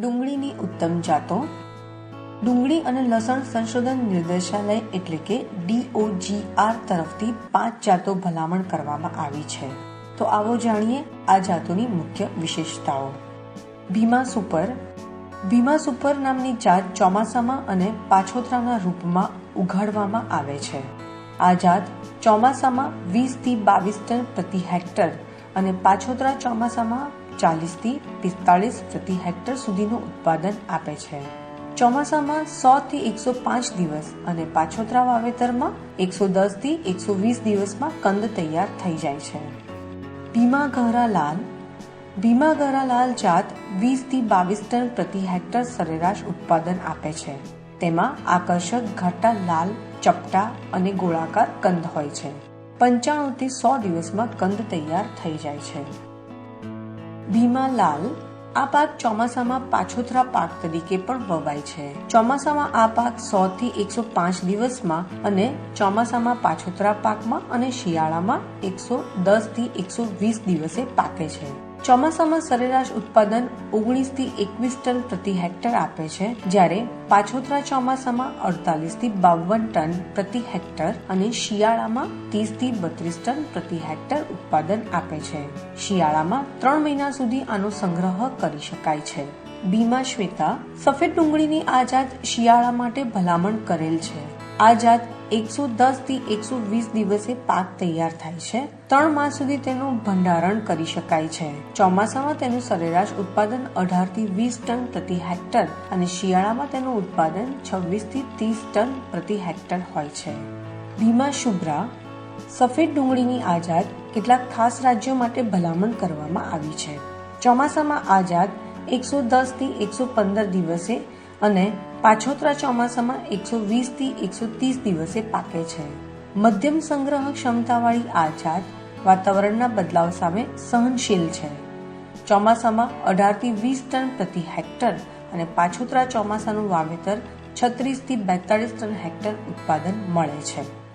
ડુંગળીની ઉત્તમ જાતો, ડુંગળી અને લસણ સંશોધન નિર્દેશાલય એટલે કે ડીઓજીઆર તરફથી પાંચ જાતો ભલામણ કરવામાં આવી છે. તો આવો જાણીએ આ જાતોની મુખ્ય વિશેષતાઓ. ભીમા સુપર. ભીમા સુપર નામની જાત ચોમાસામાં અને પાછોતરાના રૂપમાં ઉઘાડવામાં આવે છે. આ જાત ચોમાસામાં વીસથી બાવીસ ટન પ્રતિ હેક્ટર અને પાછોતરા ચોમાસામાં ચાલીસથી પિસ્તાળીસ પ્રતિ હેક્ટર સુધીનું ઉત્પાદન આપે છે. ચોમાસામાં સો થી એકસો પાંચ દિવસ અને પાછોતરા વાવેતરમાં એકસો દસથી એકસો વીસ દિવસમાં કંદ તૈયાર થઈ જાય છે. ભીમા ઘરા લાલ ભીમા ઘરા લાલ જાત વીસથી બાવીસ ટન પ્રતિ હેક્ટર સરેરાશ ઉત્પાદન આપે છે. તેમાં આકર્ષક ઘાટા લાલ, ચપટા અને ગોળાકાર કંદ હોય છે. પંચાણું થી સો દિવસમાં કંદ તૈયાર થઈ જાય છે. ભીમા લાલ આ પાક ચોમાસામાં પાછોતરા પાક તરીકે પણ વવાય છે. ચોમાસામાં આ પાક સો થી એકસો પાંચ દિવસમાં અને ચોમાસામાં પાછોતરા પાકમાં અને શિયાળામાં એકસો દસથી એકસો વીસ દિવસે પાકે છે. ચોમાસામાં સરેરાશ ઉત્પાદન ઓગણીસથી એકવીસ ટન પ્રતિ હેક્ટર આપે છે, જ્યારે પાછોતરા ચોમાસામાં અડતાલીસથી બાવન ટન પ્રતિ હેક્ટર અને શિયાળામાં ત્રીસથી બત્રીસ ટન પ્રતિ હેક્ટર ઉત્પાદન આપે છે. શિયાળામાં ત્રણ મહિના સુધી આનો સંગ્રહ કરી શકાય છે. બીમા શ્વેતા સફેદ ડુંગળીની આ જાત શિયાળા માટે ભલામણ કરેલ છે. આ જાત એકસો દસથી એકસો વીસ દિવસે પાક તૈયાર થાય છે. ત્રણ માસ સુધી તેનું ભંડારણ કરી શકાય છે. ચોમાસામાં તેનું સરેરાશ ઉત્પાદન અઢારથી વીસ ટન પ્રતિ હેક્ટર અને શિયાળામાં તેનું ઉત્પાદન છવ્વીસથી ત્રીસ ટન પ્રતિ હેક્ટર હોય છે. ભીમા શુભ્રા, સફેદ ડુંગળીની આઝાદ કેટલાક ખાસ રાજ્યો માટે ભલામણ કરવામાં આવી છે. ચોમાસામાં આઝાદ એકસો દસથી એકસો પંદર દિવસે અને પાછોતરા ચોમાસામાં એકસો વીસથી એકસો ત્રીસ દિવસે પાકે છે. મધ્યમ સંગ્રહ ક્ષમતાવાળી આ જાત વાતાવરણના બદલાવ સામે સહનશીલ છે. ચોમાસામાં અઢારથી વીસ ટન પ્રતિ હેક્ટર અને પાછોતરા ચોમાસાનું વાવેતર છત્રીસથી બેતાળીસ ટન હેક્ટર ઉત્પાદન મળે છે.